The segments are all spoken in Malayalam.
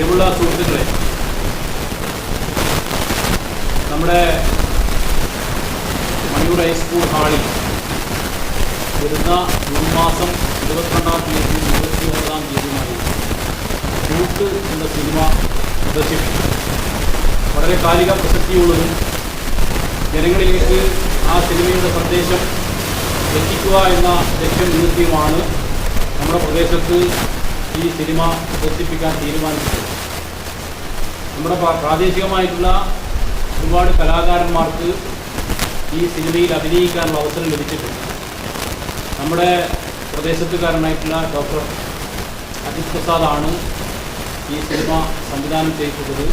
പ്രിയമുള്ള സുഹൃത്തുക്കളെ നമ്മുടെ മയൂർ ഹൈസ്കൂൾ ഹാളിൽ വരുന്ന ജൂൺ മാസം ഇരുപത്തിരണ്ടാം തീയതി ഇരുപത്തി ഒമ്പതാം തീയതിയുമായി കൂട്ട് എന്ന സിനിമ പ്രദർശിപ്പിക്കും. വളരെ കാലിക പ്രസക്തിയുള്ളതും ജനങ്ങളിലേക്ക് ആ സിനിമയുടെ സന്ദേശം എത്തിക്കുക എന്ന ലക്ഷ്യം മുൻനിർത്തിയുമാണ് നമ്മുടെ പ്രദേശത്ത് ഈ സിനിമ പ്രദർശിപ്പിക്കാൻ തീരുമാനിച്ചത്. നമ്മുടെ പ്രാദേശികമായിട്ടുള്ള ഒരുപാട് കലാകാരന്മാർക്ക് ഈ സിനിമയിൽ അഭിനയിക്കാനുള്ള അവസരം ലഭിച്ചിട്ടുണ്ട്. നമ്മുടെ പ്രദേശത്തുകാരനായിട്ടുള്ള ഡോക്ടർ അജിത് പ്രസാദാണ് ഈ സിനിമ സംവിധാനം ചെയ്തിട്ടുള്ളത്.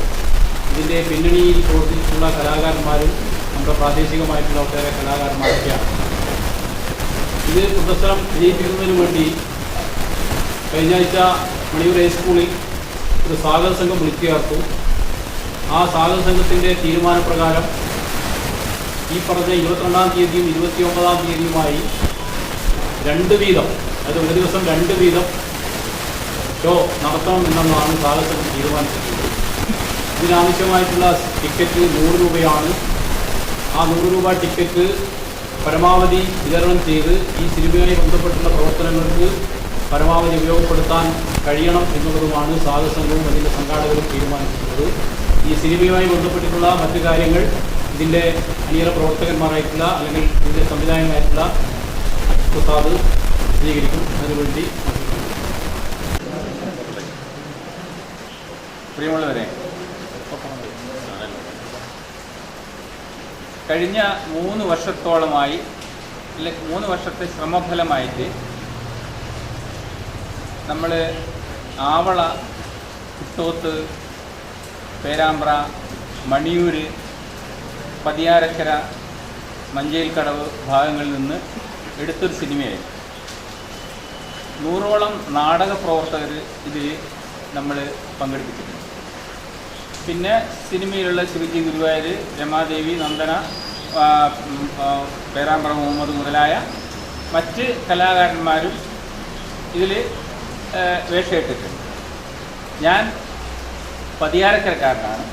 ഇതിന്റെ പിന്നണിയിൽ പ്രവർത്തിച്ചിട്ടുള്ള കലാകാരന്മാരും നമ്മുടെ പ്രാദേശികമായിട്ടുള്ള ഒട്ടേറെ കലാകാരന്മാരൊക്കെയാണ്. ഇത് പ്രദർശനം വിജയിപ്പിക്കുന്നതിന് വേണ്ടി കഴിഞ്ഞ ആഴ്ച മണിയൂർ ഹൈസ്കൂളിൽ ഒരു സാഗർ സംഘം വിളിച്ചു ആ സാഗർ സംഘത്തിന്റെ തീരുമാനപ്രകാരം ഈ പറഞ്ഞ ഇരുപത്തിരണ്ടാം തീയതിയും ഇരുപത്തി ഒമ്പതാം തീയതിയുമായി രണ്ട് വീതം അതായത് ഒരു ദിവസം രണ്ട് വീതം ഷോ നടത്തണം എന്നുള്ളതാണ് സാഗർ സംഘം തീരുമാനിച്ചിട്ടുള്ളത്. ഇതിനാവശ്യമായിട്ടുള്ള ടിക്കറ്റ് നൂറ് രൂപയാണ്. ആ നൂറ് രൂപ ടിക്കറ്റ് പരമാവധി വിതരണം ചെയ്ത് ഈ സിനിമയുമായി ബന്ധപ്പെട്ടുള്ള പ്രവർത്തനങ്ങൾക്ക് പരമാവധി ഉപയോഗപ്പെടുത്താൻ കഴിയണം എന്നുള്ളതുമാണ് സാഹസംഘവും അതിന്റെ സംഘാടകരും തീരുമാനിച്ചിട്ടുള്ളത്. ഈ സിനിമയുമായി ബന്ധപ്പെട്ടിട്ടുള്ള മറ്റു കാര്യങ്ങൾ ഇതിന്റെ അണിയറ പ്രവർത്തകന്മാരായിട്ടുള്ള അല്ലെങ്കിൽ ഇതിന്റെ സംവിധായകനായിട്ടുള്ള പ്രസാദ് സ്വീകരിക്കും അതിനുവേണ്ടി പ്രിയമുള്ളവരെ കഴിഞ്ഞ മൂന്ന് വർഷത്തോളമായി അല്ലെ മൂന്ന് വർഷത്തെ ശ്രമഫലമായിട്ട് നമ്മൾ ആവള കുട്ടോത്ത് പേരാമ്പ്ര മണിയൂര് പതിയാരക്കര മഞ്ചേൽക്കടവ് ഭാഗങ്ങളിൽ നിന്ന് എടുത്തൊരു സിനിമയായി നൂറോളം നാടക പ്രവർത്തകർ ഇതിൽ നമ്മൾ പങ്കെടുപ്പിച്ചിട്ടുണ്ട്. പിന്നെ സിനിമയിലുള്ള ശിവജി ഗുരുവായൂർ രമാദേവി നന്ദന പേരാമ്പ്ര മുഹമ്മദ് മുതലായ മറ്റ് കലാകാരന്മാരും ഇതിൽ വേഷമിട്ടിട്ടുണ്ട് ഞാൻ പതിയാരക്കരക്കാരനാണ്.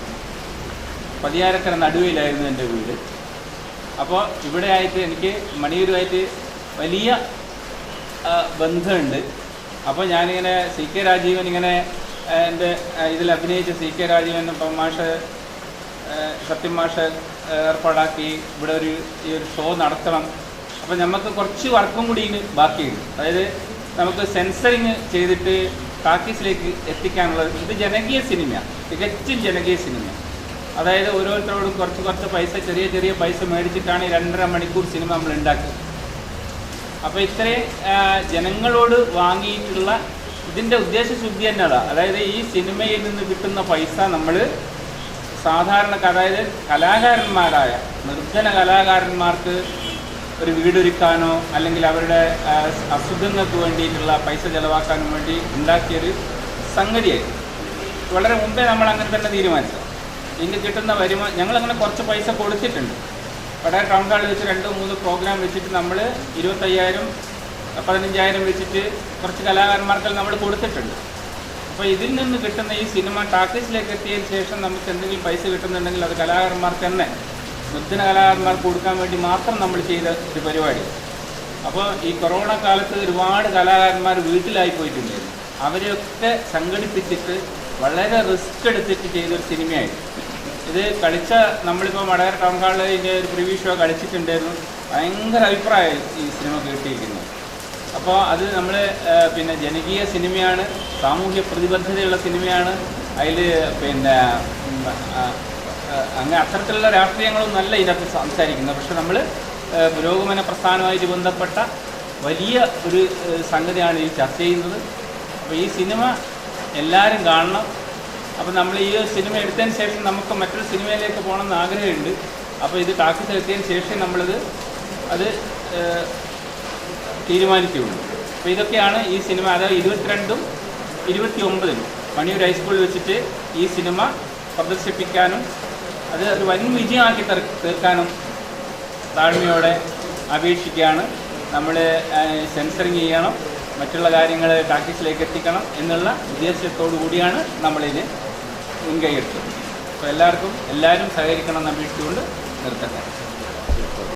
പതിയാരക്കര നടുവിലായിരുന്നു എന്റെ വീട്. അപ്പോൾ ഇവിടെ ആയിട്ട് എനിക്ക് മണിയൂരുമായിട്ട് വലിയ ബന്ധമുണ്ട്. അപ്പോൾ ഞാനിങ്ങനെ സി കെ രാജീവൻ ഇങ്ങനെ എന്റെ ഇതിൽ അഭിനയിച്ച സി കെ രാജീവൻ ഇപ്പം മാഷ് സത്യം മാഷ് ഏർപ്പാടാക്കി ഇവിടെ ഒരു ഈ ഒരു ഷോ നടത്തണം. അപ്പോൾ നമുക്ക് കുറച്ച് വർക്കും കൂടി ബാക്കിയുണ്ട്. അതായത് നമുക്ക് സെൻസറിങ് ചെയ്തിട്ട് ടാക്കീസിലേക്ക് എത്തിക്കാനുള്ളത് ഇത് ജനകീയ സിനിമയാണ് തികച്ചും ജനകീയ സിനിമയാണ് അതായത് ഓരോരുത്തരോടും കുറച്ച് കുറച്ച് പൈസ ചെറിയ ചെറിയ പൈസ മേടിച്ചിട്ടാണ് ഈ രണ്ടര മണിക്കൂർ സിനിമ നമ്മൾ ഉണ്ടാക്കിയത്. അപ്പോൾ ഇത്രയും ജനങ്ങളോട് വാങ്ങിയിട്ടുള്ള ഇതിന്റെ ഉദ്ദേശശുദ്ധി തന്നെ അതാ അതായത് ഈ സിനിമയിൽ നിന്ന് കിട്ടുന്ന പൈസ നമ്മൾ സാധാരണ അതായത് കലാകാരന്മാരായ നിർജന കലാകാരന്മാർക്ക് ഒരു വീടൊരുക്കാനോ അല്ലെങ്കിൽ അവരുടെ അസുഖങ്ങൾക്ക് വേണ്ടിയിട്ടുള്ള പൈസ ചെലവാക്കാനും വേണ്ടി ഉണ്ടാക്കിയൊരു സംഗതിയായിരുന്നു. വളരെ മുമ്പേ നമ്മൾ അങ്ങനെ തന്നെ തീരുമാനിച്ചു എനിക്ക് കിട്ടുന്ന വരുമാനം ഞങ്ങളങ്ങനെ കുറച്ച് പൈസ കൊടുത്തിട്ടുണ്ട്. ഇവിടെ ടൗൺ ഹാളിൽ വെച്ച് രണ്ട് മൂന്ന് പ്രോഗ്രാം വെച്ചിട്ട് നമ്മൾ ഇരുപത്തയ്യായിരം പതിനഞ്ചായിരം വെച്ചിട്ട് കുറച്ച് കലാകാരന്മാർക്ക് നമ്മൾ കൊടുത്തിട്ടുണ്ട്. അപ്പോൾ ഇതിൽ നിന്ന് കിട്ടുന്ന ഈ സിനിമ ടാക്കീസിലേക്ക് എത്തിയതിന് ശേഷം നമുക്ക് എന്തെങ്കിലും പൈസ കിട്ടുന്നുണ്ടെങ്കിൽ അത് കലാകാരന്മാർക്ക് തന്നെ നിർജന കലാകാരന്മാർക്ക് കൊടുക്കാൻ വേണ്ടി മാത്രം നമ്മൾ ചെയ്ത ഒരു പരിപാടി. അപ്പോൾ ഈ കൊറോണ കാലത്ത് ഒരുപാട് കലാകാരന്മാർ വീട്ടിലായി പോയിട്ടുണ്ടായിരുന്നു. അവരെയൊക്കെ സംഘടിപ്പിച്ചിട്ട് വളരെ റിസ്ക് എടുത്തിട്ട് ചെയ്തൊരു സിനിമയായിരുന്നു. ഇത് കളിച്ച നമ്മളിപ്പോൾ വടകര ടൗൺ ഹാളിൽ ഇതിന്റെ ഒരു പ്രിവ്യൂ ഷോ കളിച്ചിട്ടുണ്ടായിരുന്നു. ഭയങ്കര അഭിപ്രായം ഈ സിനിമ കേട്ടിരിക്കുന്നത് അപ്പോൾ അത് നമ്മൾ പിന്നെ ജനകീയ സിനിമയാണ് സാമൂഹ്യ പ്രതിബദ്ധതയുള്ള സിനിമയാണ്. അതിൽ പിന്നെ അങ്ങനെ അത്തരത്തിലുള്ള രാഷ്ട്രീയങ്ങളൊന്നും അല്ല ഇതിനകത്ത് സംസാരിക്കുന്നത് പക്ഷെ നമ്മൾ പുരോഗമന പ്രസ്ഥാനമായിട്ട് ബന്ധപ്പെട്ട വലിയ ഒരു സംഗതിയാണ് ഈ ചർച്ച ചെയ്യുന്നത്. അപ്പോൾ ഈ സിനിമ എല്ലാവരും കാണണം. അപ്പോൾ നമ്മൾ ഈ സിനിമ എടുത്തതിന് ശേഷം നമുക്ക് മറ്റൊരു സിനിമയിലേക്ക് പോകണമെന്ന് ആഗ്രഹമുണ്ട്. അപ്പോൾ ഇത് ടാക്കി എത്തിയതിന് ശേഷം നമ്മളിത് അത് തീരുമാനിക്കുകയുള്ളൂ. അപ്പോൾ ഇതൊക്കെയാണ് ഈ സിനിമ അതായത് ഇരുപത്തിരണ്ടും ഇരുപത്തി ഒമ്പതിനും മണിയൂർ ഹൈസ്കൂളിൽ വെച്ചിട്ട് ഈ സിനിമ പ്രദർശിപ്പിക്കാനും അത് അത് വൻ വിജയമാക്കി തീർ- തീർക്കാനും താഴ്മയോടെ അപേക്ഷിക്കുകയാണ്. നമ്മൾ സെൻസറിങ് ചെയ്യണം മറ്റുള്ള കാര്യങ്ങൾ ടാക്കീസിലേക്ക് എത്തിക്കണം എന്നുള്ള ഉദ്ദേശത്തോടു കൂടിയാണ് നമ്മളിത് മുൻകൈ എടുത്തത് അപ്പോൾ എല്ലാവർക്കും എല്ലാവരും സഹകരിക്കണം എന്ന് അപേക്ഷിച്ചുകൊണ്ട് നിർത്തട്ടെ